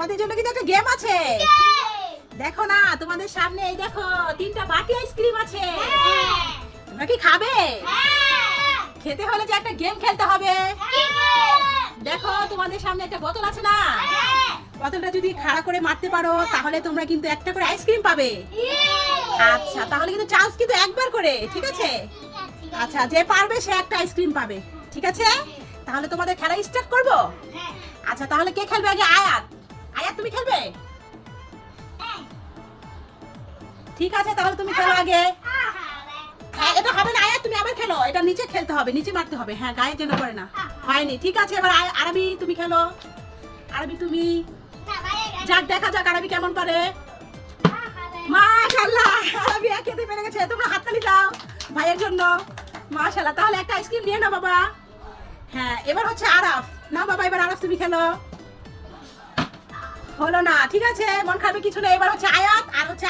তোমাদের জন্য কিন্তু একটা গেম আছে। দেখো না, তোমাদের সামনে এই দেখো, তিনটা বাটি আইসক্রিম আছে। তোমরা কি খাবে? খেতে হলে যে একটা গেম খেলতে হবে। দেখো, তোমাদের সামনে একটা বোতল আছে না? বোতলটা যদি খাড়া করে মারতে পারো, তাহলে তোমরা কিন্তু একটা করে আইসক্রিম পাবে। আচ্ছা তাহলে কিন্তু চান্স কিন্তু একবার করে, ঠিক আছে? আচ্ছা যে পারবে, সে একটা আইসক্রিম পাবে, ঠিক আছে? তাহলে তোমাদের খেলা স্টার্ট করব? আচ্ছা তাহলে কে খেলবে আগে? আয়াত। আয়াত তুমি খেলবে? ঠিক আছে, তাহলে তুমি খেলো আগে। হ্যাঁ এটা হবে না আয়াত তুমি আবার খেলো। এটা নিচে খেলতে হবে, নিচে মারতে হবে। হ্যাঁ গায়ে যেন করে না। হয়নি, ঠিক আছে, এবার আরবি তুমি খেলো। আরবি তুমি। যাক, দেখা যাক আরবি কেমন পারে। মাশাআল্লাহ, আরবি খেতে পেরে গেছে। তোমরা হাততালি দাও ভাইয়ের জন্য। মাশাআল্লাহ, তাহলে একটা আইসক্রিম নিয়ে নাও বাবা। হ্যাঁ এবার হচ্ছে আরাফ। না বাবা, এবার আরাফ তুমি খেলো। হলো না ঠিক আছে? মন খারাপের কিছু নেই। এবার হচ্ছে আয়াত আর হচ্ছে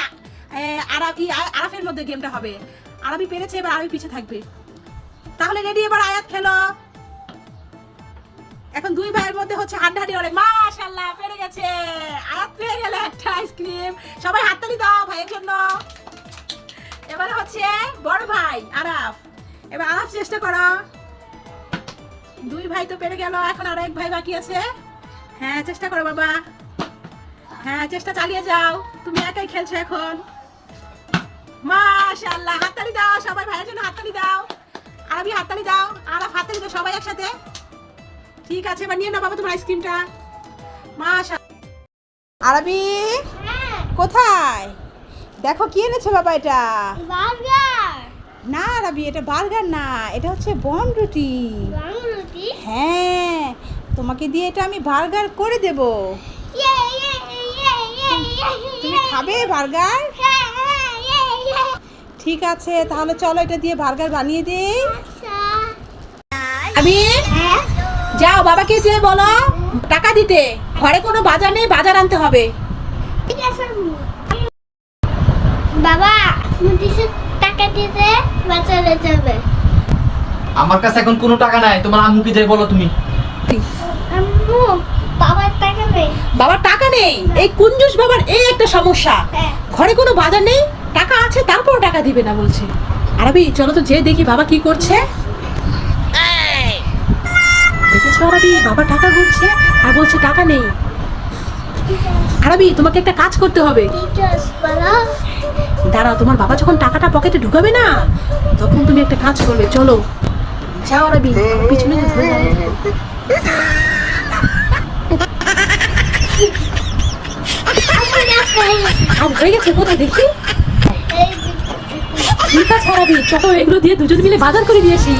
এ, আরাবি আ- আরাফের মধ্যে গেমটা হবে। আরবি পেরেছে এবার আরবি পিছে থাকবে। তাহলে রেডি এবার আয়াত খেলো। এখন দুই ভাইয়ের মধ্যে হচ্ছে হাড্ডাহাড্ডি লড়াই মাশাআল্লাহ পেরে গেছে। আয়াত পেয়ে গেলে একটা আইসক্রিম সবাই হাততালি দাও ভাইয়ের জন্য। এবার হচ্ছে বড় ভাই আরাফ। এবার আরাফ চেষ্টা করো। দুই ভাই তো পেরে গেল এখন আর এক ভাই বাকি আছে। হ্যাঁ চেষ্টা করো বাবা। হ্যাঁ চেষ্টা চালিয়ে যাও। তুমি একাই খেলছো এখন। মাশাআল্লাহ হাততালি দাও সবাই ভাইয়ের জন্য হাততালি দাও। আরবি হাততালি দাও আরাফ হাততালি দাও সবাই একসাথে। ঠিক আছে এবার নিয়ে নাও বাবা তোমার আইসক্রিমটা। মাশা আরবি কোথায়? দেখো কি এনেছে বাবা এটা? না আরবি এটা বার্গার না এটা হচ্ছে বন রুটি? হ্যাঁ তোমাকে দিয়ে এটা আমি বার্গার করে দেব। তুমি খাবে বার্গার? ঠিক আছে তাহলে চলো এটা দিয়ে বার্গার বানিয়ে দিই। আমি? যাও বাবাকে যে বলো টাকা দিতে। ঘরে কোনো বাজার নেই বাজার আনতে হবে। বাবা টাকা দিতে বাজারে যাবে। আমার কাছে এখন কোনো টাকা নাই তোমার আম্মুকে যাই বলো তুমি আম্মু বাবার টাকা নেই বাবার টাকা নেই। এই কুঞ্জুস বাবার এই একটা সমস্যা। হ্যাঁ। ঘরে কোনো বাজার নেই টাকা আছে তারপর টাকা দিবে না বলছে। আরবি চলো তো যে দেখি বাবা কি করছে। দেখেছ আরবি বাবা টাকা গুনছে আর বলছে টাকা নেই। আরবি তোমাকে একটা কাজ করতে হবে। দাঁড়াও তোমার বাবা যখন টাকাটা পকেটে ঢুকাবে না তখন তুমি একটা কাজ করবে চলো। যাও আরবি পিছনে ধরে দাঁড়িয়ে থাকো। আম্মু গাছ হয়ে গেছে হয়ে গেছে দেখি? ছড়াবি চলো এগুলো দিয়ে দুজন মিলে বাজার করে দিয়েছি